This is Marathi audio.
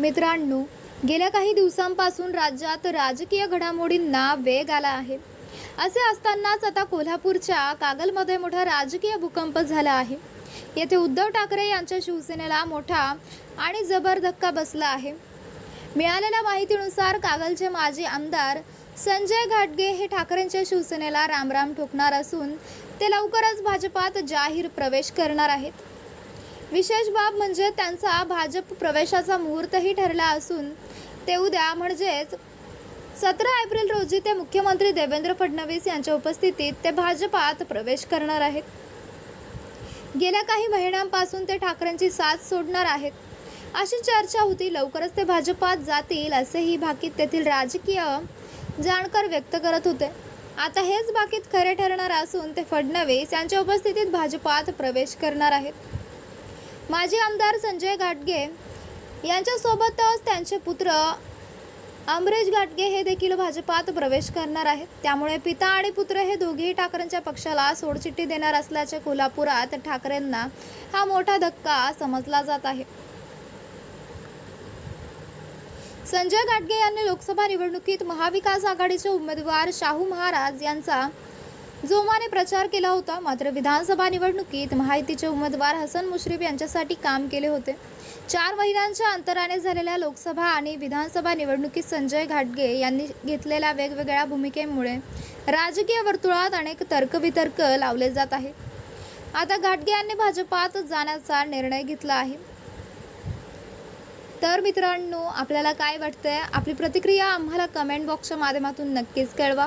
मित्रांनो गेल्या काही दिवसांपासून राज्यात राजकीय घडामोडींना वेग आला आहे. असे असतानाच आता कोल्हापूरच्या कागलमध्ये मोठा राजकीय भूकंप झाला आहे. येथे उद्धव ठाकरे यांच्या शिवसेनेला मोठा आणि जबर धक्का बसला आहे. मिळालेल्या माहितीनुसार कागलचे माजी आमदार संजय घाटगे हे ठाकरेंच्या शिवसेनेला रामराम ठोकणार असून ते लवकरच भाजपात जाहीर प्रवेश करणार आहेत. विशेष बाब म्हणजे त्यांचा भाजप प्रवेशाचा मुहूर्तही ठरला असून ते उद्या म्हणजेच सतरा एप्रिल रोजी ते मुख्यमंत्री देवेंद्र फडणवीस यांच्या उपस्थितीत ते भाजपात प्रवेश करणार आहेत. गेल्या काही महिन्यांपासून ते ठाकरेंची साथ सोडणार आहेत. अशी चर्चा होती लवकरच ते भाजपात जातील असेही भाकीत तेथील राजकीय जाणकार व्यक्त करत होते. आता हेच बाकीत खरे ठरणार असून ते फडणवीस यांच्या उपस्थितीत भाजपात प्रवेश करणार आहेत. माजी आमदार संजय घाटगे यांच्यासोबतच त्यांचे पुत्र अमरेश घाटगे हे देखील भाजपात प्रवेश करणार आहेत. त्यामुळे पिता आणि पुत्र हे दोघेही ठाकरेंच्या पक्षाला सोडचिठ्ठी देणार असल्याचे कोल्हापुरात ठाकरेंना हा मोठा धक्का समजला जात आहे. संजय घाटगे यांनी लोकसभा निवडणुकीत महाविकास आघाडीचे उमेदवार शाहू महाराज यांचा जोमाने प्रचार केला होता मात्र विधानसभा निवडणुकीत महायुतीचे उमेदवार हसन मुश्रीफ यांच्यासाठी काम केले होते. चार महिन्यांच्या अंतराने झालेल्या लोकसभा आणि विधानसभा निवडणुकीत संजय घाटगे यांनी घेतलेल्या वेगवेगळ्या भूमिकेमुळे राजकीय वर्तुळात अनेक तर्कवितर्क लावले जात आहे. आता घाटगे यांनी भाजपात जाण्याचा निर्णय घेतला आहे. तर मित्रांनो आपल्याला काय वाटतंय? आपली प्रतिक्रिया आम्हाला कमेंट बॉक्सच्या माध्यमातून नक्कीच कळवा.